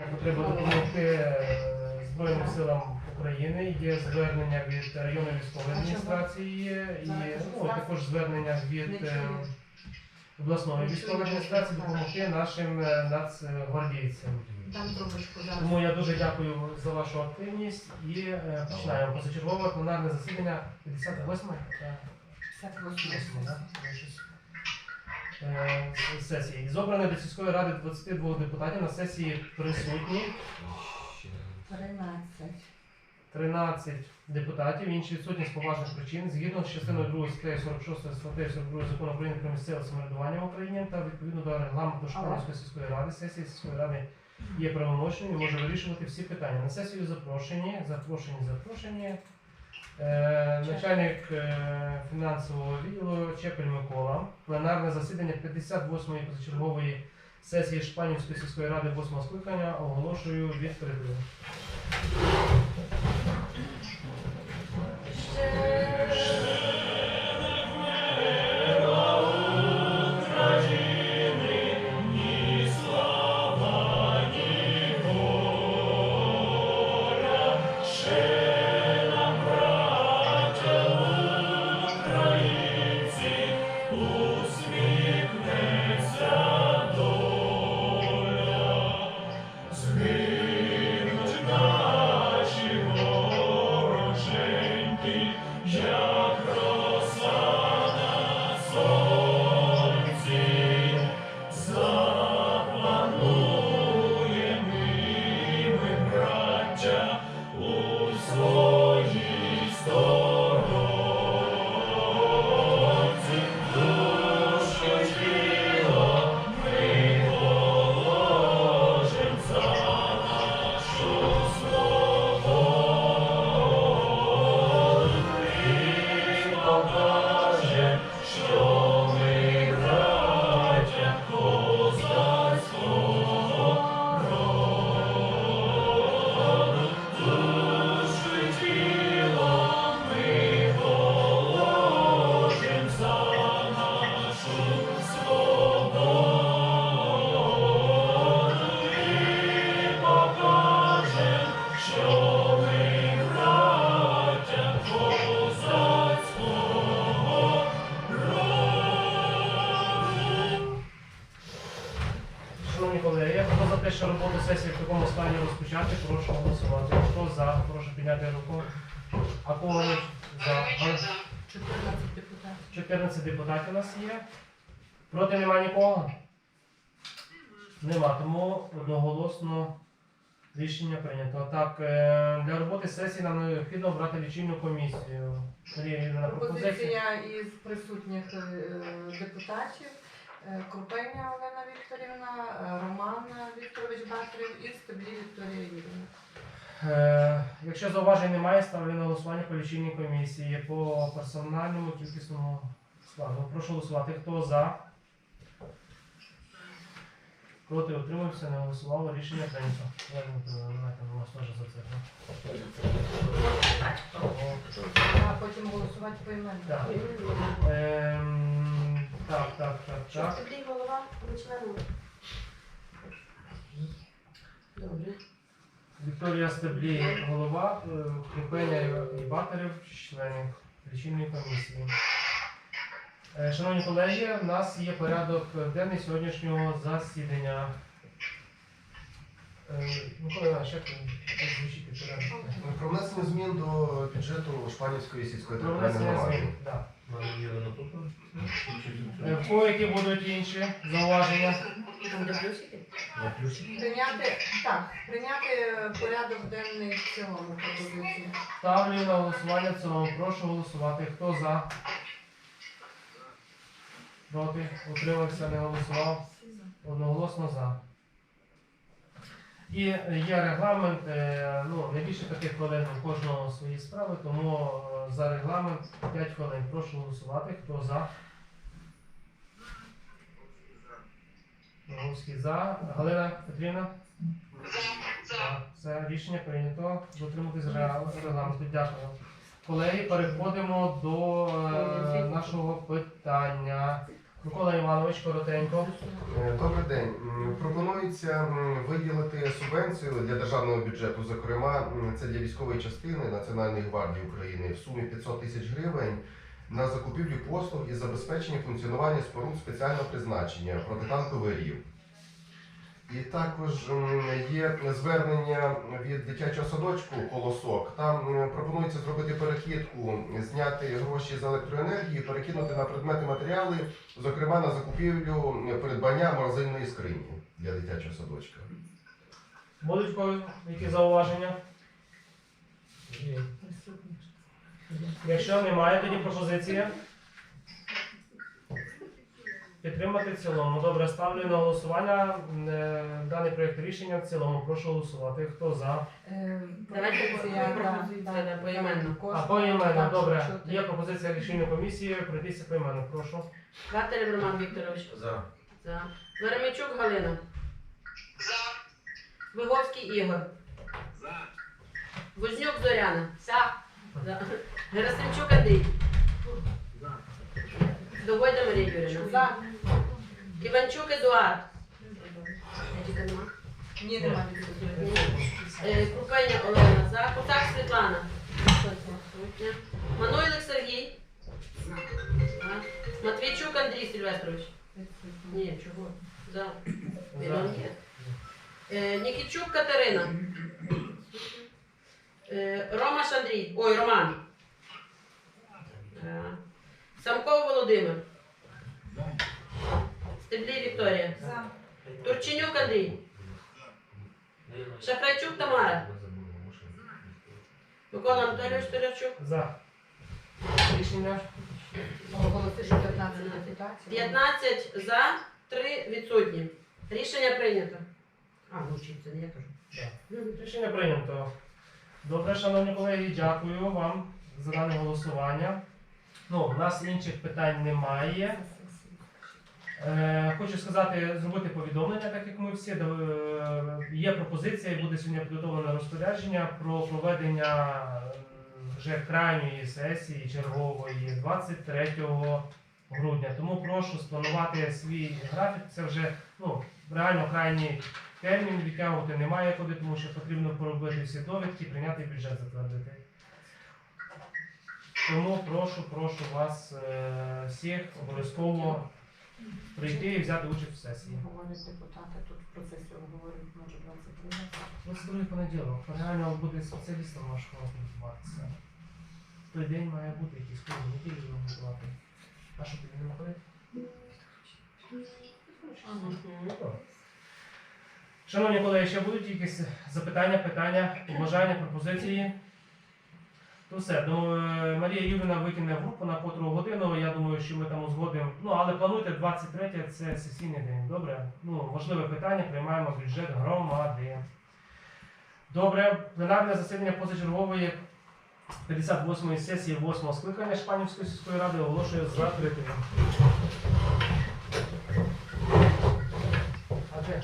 Е, Потреба допомогти е, Збройним силам України. Є звернення від районної військової адміністрації, і ну, також звернення від е, обласної військової адміністрації допомогти нашим нацгвардійцям. Тому я дуже дякую за вашу активність і починаємо. Позачергове пленарне засідання 58 58. Е, сесії. І зобрана від сільської ради 22 депутатів на сесії присутні 13. 13 депутатів, інші відсутні з поважних причин, згідно з частиною 2 статті 46 статті 42 закону України про місцеве самоврядування в Україні та відповідно до регламенту Шпанської сільської ради, сесії сільської ради є правомочною і може вирішувати всі питання. На сесію запрошені, запрошені, запрошені Е, начальник е, фінансового відділу Чепель Микола. Пленарне засідання 58-ї позачергової сесії Шпанівської сільської ради 8 скликання оголошую відкритою. Що роботу сесії в такому стані розпочати, прошу голосувати. Хто за, прошу підняти руку. Акулович за. 14 депутатів. 14 депутатів у нас є. Проти нема нікого? Нема, тому одноголосно рішення прийнято. Так, е, для роботи сесії нам необхідно обрати лічильну комісію. Марія Ігорівна, пропозиція. Пропозиція із присутніх е, депутатів. Е, Крупеня Олена Вікторівна, е, Роман Вікторович Батрів і Стеблі Вікторія Юрівна. Е, Якщо зауважень немає, ставлю на голосування по лічильній комісії по персональному кількісному складу. Прошу голосувати. Хто за? Проти утримався, не голосувало. Рішення прийнято. Олена Миколаївна, давайте, у нас теж за це. А потім голосувати по імену. Так. Ем, так, так, так, так. Тоді голова почнемо. Добре. Вікторія Стеблій, голова, е, Крупеня і Батарів, члени лічильної комісії. Е, Шановні колеги, у нас є порядок денний сьогоднішнього засідання. Е, Микола Іванович, як ви порядок? Про внесення змін до бюджету Шпанівської сільської Про територіальної внесення громади. змін. Да. Е, кого які будуть інші зауваження? Прийняти, так, прийняти порядок денний в цілому пропозиції. Ставлю на голосування в цілому. Прошу голосувати. Хто за? Проти? Утримався, не голосував. Одноголосно за. І є регламент, е, ну, не більше таких хвилин у кожного свої справи, тому е, за регламент 5 хвилин. Прошу голосувати. Хто за? Головський за. Галина Петрівна? За. Це рішення прийнято. Дотримуватись ре- регламенту. Дякую. Колеги, переходимо до е, нашого питання. Микола Іванович коротенько. Е, Добрий день. Пропонується виділити субвенцію для державного бюджету, зокрема, це для військової частини Національної гвардії України в сумі 500 тисяч гривень на закупівлю послуг і забезпечення функціонування споруд спеціального призначення протитанковий рів. І також є звернення від дитячого садочку Колосок. Там пропонується зробити перекидку, зняти гроші з електроенергії, перекинути на предмети матеріали, зокрема на закупівлю придбання морозильної скрині для дитячого садочка. Будуть які зауваження? Якщо немає, тоді пропозиція. Підтримати в цілому. Добре, ставлю на голосування е, даний проєкт рішення в цілому. Прошу голосувати. Хто за? Е, Давайте пропозиція, да, поіменно. А поіменно, добре. Є пропозиція рішення комісії. Пройтися поіменно. Прошу. Катерин Роман Вікторович. За. За. Веремичук Галина. За. Виговський Ігор. За. Вознюк Зоряна. За. За. Герасимчук Андрій. Довойда Марія Юріна. За. Іванчук Едуард. Ні, немає. Е, Крупеня Олена. За. Кутак Світлана. Мануйлик Сергій. Матвійчук Андрій Сильвестрович. Ні, чого? За. Е, Нікітчук Катерина. Е, Ромаш Андрій. Ой, Роман. Самков Володимир. Стеблій Вікторія. За. Турченюк Андрій. Шахрайчук Тамара. Микола Анатолійович Турячук. За. Рішення. Оголосити 15 депутатів. 15 за, 3 відсутні. Рішення прийнято. А, ну чи це не я кажу. Рішення прийнято. Добре, шановні колеги, дякую вам за дане голосування. Ну, у нас інших питань немає. Е, хочу сказати, зробити повідомлення, так як ми всі. Е, є пропозиція, і буде сьогодні підготовлене розпорядження про проведення вже крайньої сесії чергової 23 грудня. Тому прошу спланувати свій графік. Це вже ну, реально крайній термін відтягувати немає куди, тому що потрібно поробити всі довідки, прийняти бюджет затвердити. Тому прошу, прошу вас е, всіх обов'язково прийти і взяти участь в сесії. Говорять депутати, тут в процесі обговорюють, може 23. 22 понеділок. Реально буде спеціалістом вашого готуватися. В той день має бути якийсь кожен неділю готувати. А що тобі не ходити? Шановні колеги, ще будуть якісь запитання, питання, побажання, пропозиції? То все, ну, е, Марія Юрівна викине групу на котру годину. Я думаю, що ми там узгодимо. Ну, але плануйте 23 це сесійний день. Добре? Ну, важливе питання, приймаємо бюджет громади. Добре, пленарне засідання позачергової 58-ї сесії 8-го скликання Шпанівської сільської ради оголошую закритим. А де?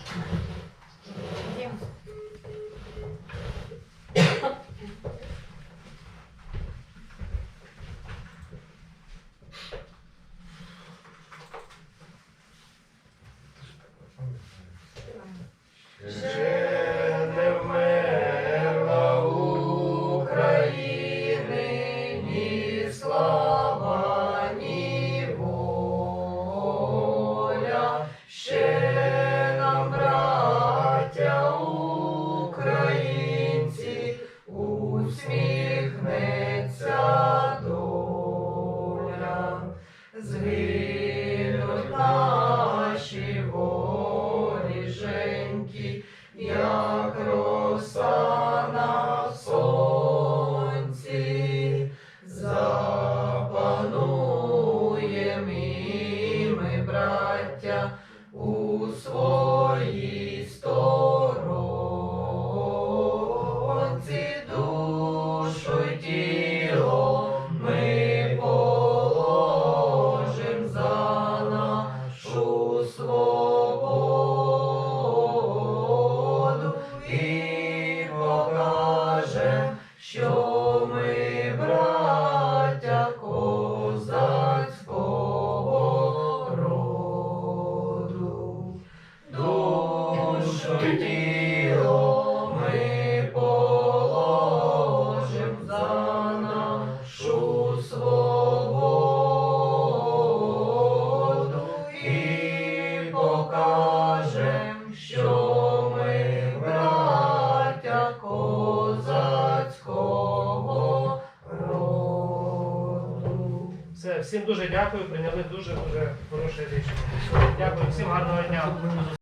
Всім дуже дякую, прийняли дуже дуже хороше рішення. Дякую, всім гарного дня.